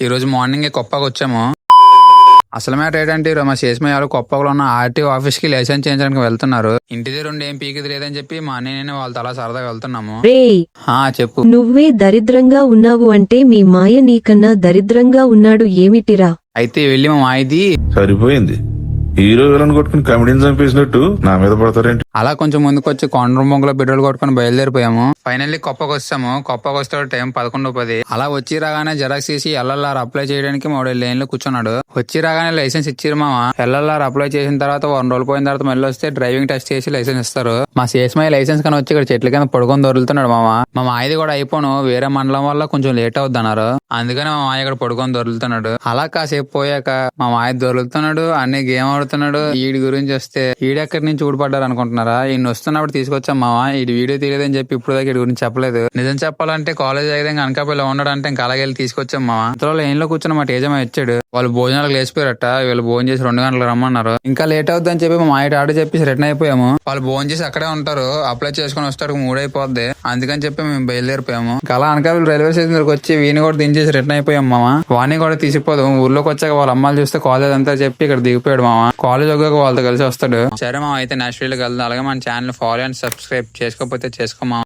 ఈ రోజు మార్నింగ్ కొప్పకి వచ్చాము. అసలు మ్యాటర్ ఏంటంటే ఈరోజు మా శేషమయ్య గారు కొప్పలో ఉన్న ఆర్టీఓ ఆఫీస్కి లైసెన్స్ చేయించడానికి వెళ్తున్నారు. ఇంటి దగ్గర ఉండి ఏం పీకిది లేదని చెప్పి మా అన్నయ్య నేను వాళ్ళతో అలా సరదాగా వెళ్తున్నాము. చెప్పు. నువ్వే దరిద్రంగా ఉన్నావు అంటే మీ మాయ నీకన్నా దరిద్రంగా ఉన్నాడు ఏమిటిరా? అయితే వెళ్ళి మా మాయిది సరిపోయింది. హీరో విలన్ కొట్టుకుని కమెడీని చంపేసినట్టు నా మీద పడతారేంటి? అలా కొంచెం ముందుకు వచ్చి కొండ బొంగులో పెట్రోల్ కొట్టుకుని బయలుదేరిపోయాము. ఫైనల్లీ కొప్పకి వస్తాము కొప్పకి వస్తే టైం పదకొండు పది. అలా వచ్చి రాగానే జెరాక్స్ తీసి ఎల్ఎల్ఆర్ అప్లై చేయడానికి మూడు లైన్లో కూర్చున్నాడు. వచ్చి రాగానే లైసెన్స్ ఇచ్చారు మామ. ఎల్ఎల్ఆర్ అప్లై చేసిన తర్వాత వన్ రోజులు పోయిన తర్వాత మళ్ళీ వస్తే డ్రైవింగ్ టెస్ట్ చేసి లైసెన్స్ ఇస్తారు. మా సేస్మై లైసెన్స్ కానీ వచ్చి ఇక్కడ చెట్ల కింద పడుకొని దొరుకుతున్నాడు మామ. మా మాయది కూడా అయిపోను. వేరే మండలం వల్ల కొంచెం లేట్ అవుద్ది అన్నారు అందుకని మా మాయ ఇక్కడ పడుకొని దొరుకుతున్నాడు. అలా కాసేపు పోయాక మా మాయ దొరుకుతున్నాడు అన్ని గేమ్ ఆడుతున్నాడు. వీడి గురించి వస్తే వీడెక్కడి నుంచి ఊడిపడ్డారు అనుకుంటున్నారా? ఈయన వస్తున్నప్పుడు తీసుకొచ్చాం మామ ఈ వీడియో తీయలేదని చెప్పి ఇప్పుడు దాకా గురించి చెప్పలేదు. నిజం చెప్పాలంటే కాలేజ్ అయితే అనకాపల్లి అనకాపల్లిలో ఉండడంటే ఇంకా అలాగే తీసుకొచ్చాం మామ ఇంతలో లైన్లో కూర్చున్న మా తేజమ వచ్చాడు. వాళ్ళు భోజనాలకు లేచిపోయారట. వీళ్ళు భోజనం చేసి రెండు గంటలు రమ్మన్నారు. ఇంకా లేట్ అవుద్దని చెప్పి మా ఆయన ఆడ చెప్పేసి రిటర్న్ అయిపోయాము. వాళ్ళు భోజనం చేసి అక్కడే ఉంటారు. అప్లై చేసుకుని వస్తారు. మూడైపోద్ది. అందుకని చెప్పి మేము బయలుదేరిపోయాము. ఇంకా అలా అనకాపల్లి రైల్వే స్టేషన్ దగ్గరకు వచ్చి వీని కూడా దించేసి రిటర్న్ అయిపోయాం మామ వాణి కూడా తీసిపోదు ఊర్లోకి వచ్చాక వాళ్ళ అమ్మాయిలు చూస్తే కాలేజ్ అంతా చెప్పి ఇక్కడ దిగిపోయాడు మామ కాలేజ్ ఒక్క వాళ్ళతో కలిసి వస్తాడు. సరే మామ అయితే నేషనల్ వెళ్దాం. అలాగే మన ఛానల్ ఫాలో అండ్ సబ్స్క్రైబ్ చేసుకోకపోతే చేసుకోమా